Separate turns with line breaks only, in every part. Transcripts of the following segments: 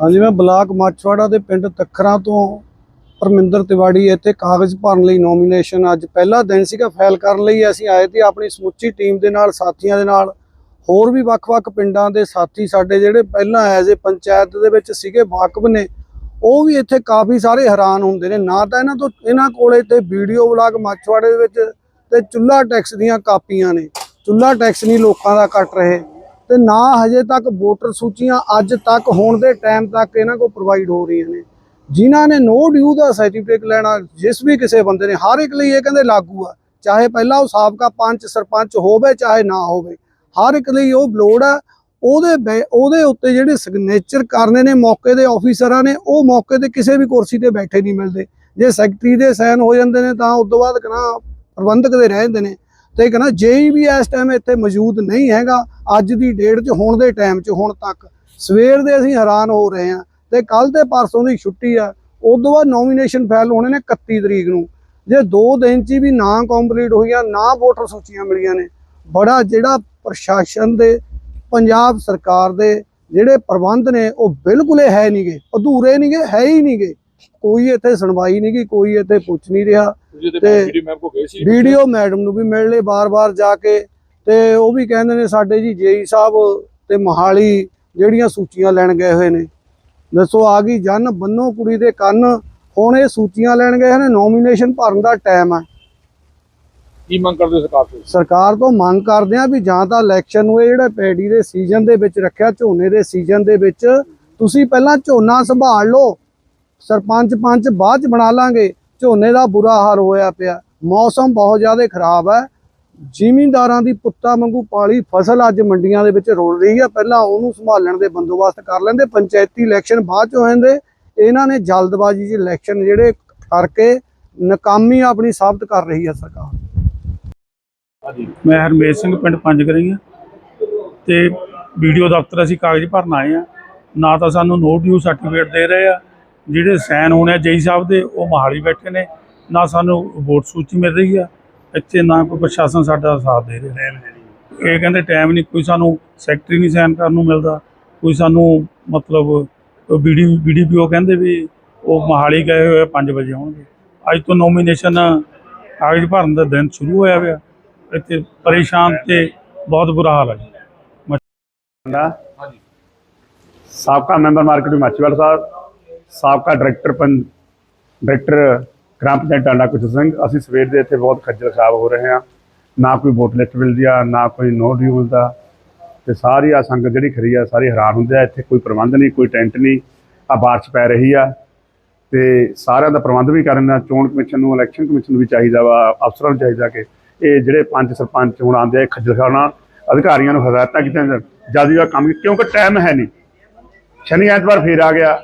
ਹਾਂਜੀ, ਮੈਂ ਬਲਾਕ ਮਾਛਵਾੜਾ ਦੇ ਪਿੰਡ ਤਖਰਾਂ ਤੋਂ ਪਰਮਿੰਦਰ ਤਿਵਾੜੀ ਇੱਥੇ ਕਾਗਜ਼ ਭਰਨ ਲਈ ਨੋਮੀਨੇਸ਼ਨ ਅੱਜ ਪਹਿਲਾ ਦਿਨ ਸੀਗਾ ਫਾਈਲ ਕਰਨ ਲਈ ਅਸੀਂ ਆਏ ਤੇ ਆਪਣੀ ਸਮੁੱਚੀ ਟੀਮ ਦੇ ਨਾਲ, ਸਾਥੀਆਂ ਦੇ ਨਾਲ, ਹੋਰ ਵੀ ਵੱਖ-ਵੱਖ ਪਿੰਡਾਂ ਦੇ ਸਾਥੀ ਸਾਡੇ ਜਿਹੜੇ ਪਹਿਲਾਂ ਐਜ਼ ਏ ਪੰਚਾਇਤ ਦੇ ਵਿੱਚ ਸੀਗੇ, ਵਾਕਬ ਨੇ, ਉਹ ਵੀ ਇੱਥੇ ਕਾਫੀ ਸਾਰੇ ਹੈਰਾਨ ਹੁੰਦੇ ਨੇ, ਨਾ ਤਾਂ ਇਹਨਾਂ ਤੋਂ, ਇਹਨਾਂ ਕੋਲੇ ਤੇ ਵੀਡੀਓ ਬਲਾਕ ਮਾਛਵਾੜੇ ਦੇ ਵਿੱਚ ਤੇ ਚੁੱਲਾ ਟੈਕਸ ਦੀਆਂ ਕਾਪੀਆਂ ਨੇ ਚੁੱਲਾ ਟੈਕਸ ਨਹੀਂ ਲੋਕਾਂ ਦਾ ਕੱਟ ਰਹੇ। ਤੇ ਨਾ ਹਜੇ ਤੱਕ ਵੋਟਰ ਸੂਚੀਆਂ ਅੱਜ ਤੱਕ ਹੋਣ ਦੇ ਟਾਈਮ ਤੱਕ ਇਹਨਾਂ ਕੋਲ ਪ੍ਰੋਵਾਈਡ ਹੋ ਰਹੀਆਂ ਨੇ। ਜਿਨ੍ਹਾਂ ਨੇ ਨੋ ਡਿਊ ਦਾ ਸਰਟੀਫਿਕੇਟ ਲੈਣਾ, ਜਿਸ ਵੀ ਕਿਸੇ ਬੰਦੇ ਨੇ, ਹਰ ਇੱਕ ਲਈ ਇਹ ਕਹਿੰਦੇ ਲਾਗੂ ਆ। ਚਾਹੇ ਪਹਿਲਾਂ ਉਹ ਸਾਬਕਾ ਪੰਚ, ਸਰਪੰਚ ਹੋਵੇ, ਚਾਹੇ ਨਾ ਹੋਵੇ, ਹਰ ਇੱਕ ਲਈ ਉਹ ਲੋੜ ਆ। ਉਹਦੇ ਬੈ- ਉਹਦੇ ਉੱਤੇ ਜਿਹੜੇ ਸਿਗਨੇਚਰ ਕਰਨੇ ਨੇ ਮੌਕੇ ਦੇ ਆਫੀਸਰਾਂ ਨੇ, ਉਹ ਮੌਕੇ ਤੇ ਕਿਸੇ ਵੀ ਕੁਰਸੀ ਤੇ ਬੈਠੇ ਨਹੀਂ ਮਿਲਦੇ। ਜੇ ਸੈਕਟਰੀ ਦੇ ਸਾਈਨ ਹੋ ਜਾਂਦੇ ਨੇ, ਤਾਂ ਉਸ ਤੋਂ ਬਾਅਦ ਕਹਣਾ ਪ੍ਰਬੰਧਕ ਦੇ ਰਹਿ ਜਾਂਦੇ ਨੇ। ਤੇ ਕਹਿੰਦਾ ਜੇਈ ਵੀ ਇਸ ਟਾਈਮ ਇੱਥੇ ਮੌਜੂਦ ਨਹੀਂ ਹੈਗਾ, ਅੱਜ ਦੀ ਡੇਟ 'ਚ, ਹੁਣ ਦੇ ਟਾਈਮ 'ਚ, ਹੁਣ ਤੱਕ। ਸਵੇਰ ਦੇ ਅਸੀਂ ਹੈਰਾਨ ਹੋ ਰਹੇ ਹਾਂ ਤੇ ਕੱਲ ਤੇ ਪਰਸੋਂ ਦੀ ਛੁੱਟੀ ਆ ਉਸ ਤੋਂ ਬਾਅਦ ਨੋਮੀਨੇਸ਼ਨ ਫਾਈਲ ਹੋਣੇ ਨੇ 31 ਤਰੀਕ ਨੂੰ। ਜੇ 2 ਦਿਨ 'ਚ ਹੀ ਵੀ ਨਾ ਕੰਪਲੀਟ ਹੋਈਆਂ ਨਾ ਵੋਟਰ ਸੂਚੀਆਂ ਮਿਲੀਆਂ ਨੇ, ਬੜਾ ਜਿਹੜਾ ਪ੍ਰਸ਼ਾਸਨ ਦੇ, ਪੰਜਾਬ ਸਰਕਾਰ ਦੇ ਜਿਹੜੇ ਪ੍ਰਬੰਧ ਨੇ, ਉਹ ਬਿਲਕੁਲ ਹੀ ਹੈ ਨਹੀਂਗੇ ਅਧੂਰੇ ਨਹੀਂਗੇ ਹੈ ਹੀ ਨਹੀਂਗੇ ਕੋਈ ਇੱਥੇ ਸੁਣਵਾਈ ਨਹੀਂਗੀ ਕੋਈ ਇੱਥੇ ਪੁੱਛ ਨਹੀਂ ਰਿਹਾ।
ਤੇ ਵੀਡੀਓ
ਮੈਡਮ ਨੂੰ ਵੀ ਮਿਲ ਲਏ ਬਾਰ-ਬਾਰ ਜਾ ਕੇ ਤੇ ਉਹ ਵੀ ਕਹਿੰਦੇ ਨੇ ਸਾਡੇ ਜੀ ਜੇਈ ਸਾਹਿਬ ਤੇ ਮਹਾਲੀ ਜਿਹੜੀਆਂ ਸੂਚੀਆਂ ਲੈਣ ਗਏ ਹੋਏ ਨੇ। ਦੱਸੋ ਆ ਗਈ ਜਨ ਬੰਨੋ ਕੁੜੀ ਦੇ ਕੰਨ। ਹੁਣ ਇਹ ਸੂਚੀਆਂ ਲੈਣ ਗਏ ਨੇ ਨੋਮੀਨੇਸ਼ਨ ਭਰਨ ਦਾ ਟਾਈਮ ਆ।
ਕੀ ਮੰਗ ਕਰਦੇ ਸਰਕਾਰ ਤੋਂ?
ਸਰਕਾਰ ਤੋਂ ਮੰਗ ਕਰਦੇ ਆ ਵੀ ਜਾਂ ਤਾਂ ਇਲੈਕਸ਼ਨ ਨੂੰ ਇਹ ਜਿਹੜਾ ਪੈਡੀ ਦੇ ਸੀਜ਼ਨ ਦੇ ਵਿੱਚ ਰੱਖਿਆ ਝੋਨੇ ਦੇ ਸੀਜ਼ਨ ਦੇ ਵਿੱਚ ਤੁਸੀਂ ਪਹਿਲਾਂ ਝੋਨਾ ਸੰਭਾਲ ਲਓ। ਸਰਪੰਚ ਪੰਚ ਬਾਅਦ ਚ ਬਣਾ ਲਾਂਗੇ। ਝੋਨੇ ਦਾ ਬੁਰਾ ਹਾਲ ਹੋਇਆ ਪਿਆ। ਮੌਸਮ ਬਹੁਤ ਜ਼ਿਆਦਾ ਖਰਾਬ ਹੈ। ਜ਼ਿਮੀਂਦਾਰਾਂ ਦੀ ਪੁੱਤਾਂ ਵਾਂਗੂ ਪਾਲੀ ਫਸਲ ਅੱਜ ਮੰਡੀਆਂ ਦੇ ਵਿੱਚ ਰੋਲ ਰਹੀ ਹੈ। ਪਹਿਲਾਂ ਉਹਨੂੰ ਸੰਭਾਲਣ ਦੇ ਬੰਦੋਬਸਤ ਕਰ ਲੈਂਦੇ। ਪੰਚਾਇਤੀ ਇਲੈਕਸ਼ਨ ਬਾਅਦ ਚ ਹੋ ਜਾਂਦੇ ਇਹਨਾਂ ਨੇ ਜਲਦਬਾਜ਼ੀ 'ਚ ਇਲੈਕਸ਼ਨ ਜਿਹੜੇ ਕਰਕੇ ਨਾਕਾਮੀ ਆਪਣੀ ਸਾਬਤ ਕਰ ਰਹੀ ਹੈ ਸਰਕਾਰ।
ਮੈਂ ਹਰਮੇਸ਼ ਸਿੰਘ, ਪਿੰਡ ਪੰਜ ਗਰਈਆਂ ਤੇ ਵੀਡੀਓ ਦਫ਼ਤਰ ਅਸੀਂ ਕਾਗਜ਼ ਭਰਨ ਆਏ ਆ। ਨਾ ਤਾਂ ਸਾਨੂੰ ਨੋ ਡਿਊ ਸਰਟੀਫਿਕੇਟ ਦੇ ਰਹੇ ਆ। ਜਿਹੜੇ ਸਾਈਨ ਹੋਣੇ ਆ ਜੇਈ ਸਾਹਿਬ ਦੇ ਉਹ ਮਹਾਲੀ ਬੈਠੇ ਨੇ। ਨਾ ਸਾਨੂੰ ਵੋਟ ਸੂਚੀ ਮਿਲ ਰਹੀ ਆ। ਇੱਥੇ ਨਾ ਕੋਈ ਪ੍ਰਸ਼ਾਸਨ ਸਾਡਾ ਸਾਥ ਦੇ ਰਿਹਾ। ਇਹ ਕਹਿੰਦੇ ਟਾਈਮ ਨਹੀਂ ਕੋਈ ਸਾਨੂੰ ਸੈਕਟਰੀ ਨਹੀਂ ਸਾਈਨ ਕਰਨ ਨੂੰ ਮਿਲਦਾ। ਕੋਈ ਸਾਨੂੰ ਮਤਲਬ ਬੀਡੀ ਬੀਡੀਪੀਓ ਕਹਿੰਦੇ ਵੀ ਉਹ ਮਹਾਲੀ ਗਏ ਹੋਏ 5 ਵਜੇ ਆਉਣਗੇ। ਅੱਜ ਤੋਂ ਨੋਮੀਨੇਸ਼ਨ ਕਾਗਜ਼ ਭਰਨ ਦਾ ਦਿਨ ਸ਼ੁਰੂ ਹੋਇਆ ਹੋਇਆ ਇੱਥੇ ਪਰੇਸ਼ਾਨ ਤੇ ਬਹੁਤ ਬੁਰਾ ਹਾਲ ਹੈ ਜੀ।
ਸਾਬਕਾ ਮੈਂਬਰ ਮਾਰਕੀਟ ਮਾਚੀਵਾਲ ਸਾਹਿਬ। ਸਾਬਕਾ ਡਾਇਰੈਕਟਰ ਪੰ, ਡਾਇਰੈਕਟਰ ਗ੍ਰਾਮ ਪੰਚਾਇਤ ਟਾਂਡਾ ਕੁਝ ਸਿੰਘ, ਅਸੀਂ ਸਵੇਰ ਦੇ ਇੱਥੇ ਬਹੁਤ ਖੱਜਲ ਖਰਾਬ ਹੋ ਰਹੇ ਹਾਂ। ਨਾ ਕੋਈ ਵੋਟ ਲਿਸਟ ਮਿਲਦੀ ਆ, ਨਾ ਕੋਈ ਨੋ ਡਿਊ ਮਿਲਦਾ। ਤੇ ਸਾਰੀ ਆ ਸੰਗਤ ਜਿਹੜੀ ਖਰੀ ਆ, ਸਾਰੀ ਹੈਰਾਨ ਹੁੰਦੇ ਆ, ਇੱਥੇ ਕੋਈ ਪ੍ਰਬੰਧ ਨਹੀਂ, ਕੋਈ ਟੈਂਟ ਨਹੀਂ, ਆ ਬਾਰਿਸ਼ ਪੈ ਰਹੀ ਆ। ਤੇ ਸਾਰਿਆਂ ਦਾ ਪ੍ਰਬੰਧ ਵੀ ਕਰਨ ਚੋਣ ਕਮਿਸ਼ਨ ਨੂੰ, ਇਲੈਕਸ਼ਨ ਕਮਿਸ਼ਨ ਨੂੰ ਵੀ ਚਾਹੀਦਾ ਵਾ, ਅਫਸਰਾਂ ਨੂੰ ਚਾਹੀਦਾ ਕਿ ਇਹ ਜਿਹੜੇ ਪੰਜ ਸਰਪੰਚ ਹੁਣ ਆਉਂਦੇ ਆ ਖੱਜਲ ਖਾਨਾ ਅਧਿਕਾਰੀਆਂ ਨੂੰ ਹਦਾਇਤਾਂ ਕੀਤੀਆਂ ਜਾਣ। ਜਲਦੀ ਦਾ ਕੰਮ, ਕਿਉਂਕਿ ਟਾਈਮ ਹੈ ਨਹੀਂ। ਸ਼ਨੀ ਐਤਵਾਰ ਫੇਰ ਆ ਗਿਆ।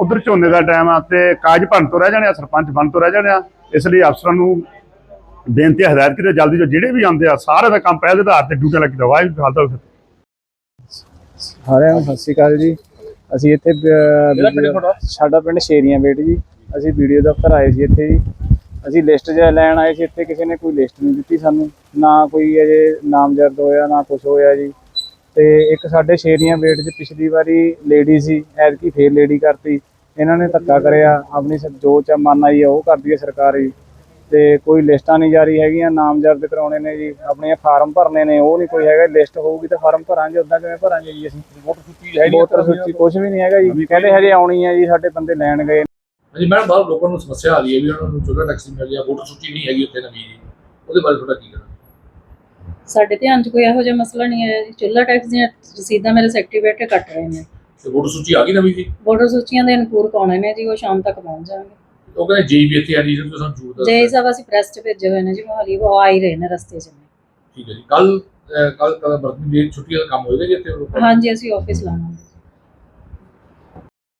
ਉਧਰ ਝੋਨੇ ਦਾ ਟਾਈਮ ਆ ਤੇ ਕਾਜ ਭਰਨ ਤੋਂ ਰਹਿ ਜਾਣੇ ਆ ਸਰਪੰਚ ਬਣ ਤੋਂ ਰਹਿ ਜਾਣੇ ਆ। ਇਸ ਲਈ ਅਫਸਰਾਂ ਨੂੰ ਬੇਨਤੀ ਹੈ, ਹਦਾਇਤ ਕੀਤੀ ਜਲਦੀ ਤੋਂ ਜਿਹੜੇ ਵੀ ਆਉਂਦੇ ਆ ਸਾਰੇ ਦਾ ਕੰਮ ਪਹਿਲ ਦੇ ਆਧਾਰ ਤੇ ਡਿਊਟੀ ਲੱਗੀ ਦਾ ਵਾਹਿਗੁਰੂ ਖਾਲਸਾ ਵਾਹਿਗੁਰੂ ਫਤਿਹ।
ਸਾਰਿਆਂ ਨੂੰ ਸਤਿ ਸ਼੍ਰੀ ਅਕਾਲ ਜੀ। ਅਸੀਂ ਇੱਥੇ? ਸਾਡਾ ਪਿੰਡ ਸ਼ੇਰੀਆਂ ਬੇਟ ਜੀ। ਅਸੀਂ ਵੀਡੀਓ ਦਫ਼ਤਰ ਆਏ ਸੀ ਇੱਥੇ ਜੀ। ਅਸੀਂ ਲਿਸਟ ਜਿਹਾ ਲੈਣ ਆਏ ਸੀ ਇੱਥੇ ਕਿਸੇ ਨੇ ਕੋਈ ਲਿਸਟ ਨਹੀਂ ਦਿੱਤੀ ਸਾਨੂੰ। ਨਾ ਕੋਈ ਅਜੇ ਨਾਮਜ਼ਦ ਹੋਇਆ ਨਾ ਕੁਝ ਹੋਇਆ ਜੀ। ਤੇ ਇੱਕ ਸਾਡੇ ਸ਼ੇਰੀਆਂ ਬੇਟ 'ਚ ਪਿਛਲੀ ਵਾਰੀ ਲੇਡੀ ਸੀ ਐਤਕੀ ਫੇਰ ਲੇਡੀ ਕਰਤੀ। ਇਹਨਾਂ ਨੇ ਧੱਕਾ ਕਰਿਆ ਆਪਣੀ ਸ- ਜੋ ਚ ਮਨ ਆਈ ਆ ਉਹ ਕਰਦੀ ਹੈ ਸਰਕਾਰ ਤੇ ਕੋਈ ਲਿਸਟਾਂ ਨਹੀਂ ਜਾਰੀ ਹੈਗੀਆਂ ਨਾਮਜ਼ਦ ਕਰਾਉਣੇ ਨੇ ਜੀ ਆਪਣੇ ਫਾਰਮ ਭਰਨੇ ਨੇ ਉਹ ਨਹੀਂ ਕੋਈ ਹੈਗਾ ਲਿਸਟ ਹੋਊਗੀ ਤਾਂ ਫਾਰਮ ਭਰਾਂਗੇ ਉਦਾਂ ਕਿਵੇਂ ਭਰਾਂਗੇ ਜੀ ਅਸੀਂ?
ਵੋਟਰ ਸੂਚੀ ਹੈ ਨਹੀਂ
ਵੋਟਰ ਸੂਚੀ ਕੁਝ ਵੀ ਨਹੀਂ ਹੈਗਾ ਜੀ ਕਹਿੰਦੇ ਹਜੇ ਆਉਣੀ ਹੈ ਜੀ ਸਾਡੇ ਬੰਦੇ ਲੈਣ ਗਏ।
ਹਾਂਜੀ ਮੈਡਮ ਬਹੁਤ ਲੋਕਾਂ ਨੂੰ ਸਮੱਸਿਆ ਆ ਰਹੀ ਹੈ ਵੀ ਉਹਨਾਂ ਨੂੰ ਚੋਲਾ ਟੈਕਸੀ ਮਿਲ ਗਿਆ ਵੋਟਰ ਸੂਚੀ ਨਹੀਂ ਹੈਗੀ ਉੱਥੇ ਨਵੀਂ ਜੀ। ਉਹਦੇ ਬਾਰੇ ਤੁਹਾਡਾ ਕੀ ਕਹਿਣਾ?
ਸਾਡੇ ਧਿਆਨ 'ਚ ਕੋਈ ਇਹੋ ਜਿਹਾ ਮਸਲਾ ਨਹੀਂ ਆਇਆ ਜੀ। ਚੁੱਲ੍ਹਾ ਟੈਕਸ ਦੀਆਂ ਰਸੀਦਾਂ ਮੇਰੇ ਸੈਕਟਰੀ ਬੈਠ ਕੇ ਕੱਟ ਰਹੇ ਨੇ
ਤੇ ਵੋਟਰ ਸੂਚੀ ਆ ਗਈ ਨਵੀਂ ਜੀ?
ਵੋਟਰ ਸੂਚੀਆਂ ਦੇ ਅਨੁਪੂਰ ਆਉਣੇ ਨੇ ਜੀ ਉਹ ਸ਼ਾਮ ਤੱਕ ਪਹੁੰਚ ਜਾਣਗੇ।
ਉਹ ਕਹਿੰਦੇ ਜੀ ਵੀ ਇੱਥੇ ਆ ਜੀ ਜਿਹਨੂੰ ਸਾਨੂੰ ਜ਼ਰੂਰਤ
ਜੈ
ਹੈ
ਸਾਹਿਬ ਅਸੀਂ ਪ੍ਰੈਸ 'ਚ ਭੇਜੇ ਹੋਏ ਨੇ ਜੀ ਮੋਹਾਲੀ ਉਹ ਆ ਹੀ ਰਹੇ ਨੇ ਰਸਤੇ 'ਚ ਨੇ।
ਠੀਕ ਹੈ ਜੀ। ਕੱਲ ਕੱਲ ਕੱਲ ਵਰਕਿੰਗ ਡੇ ਛੁੱਟੀ ਦਾ ਕੰਮ ਹੋਏਗਾ ਜੀ ਇੱਥੇ?
ਹਾਂਜੀ ਅਸੀਂ ਆਫਿਸ ਲਾਵਾਂਗੇ।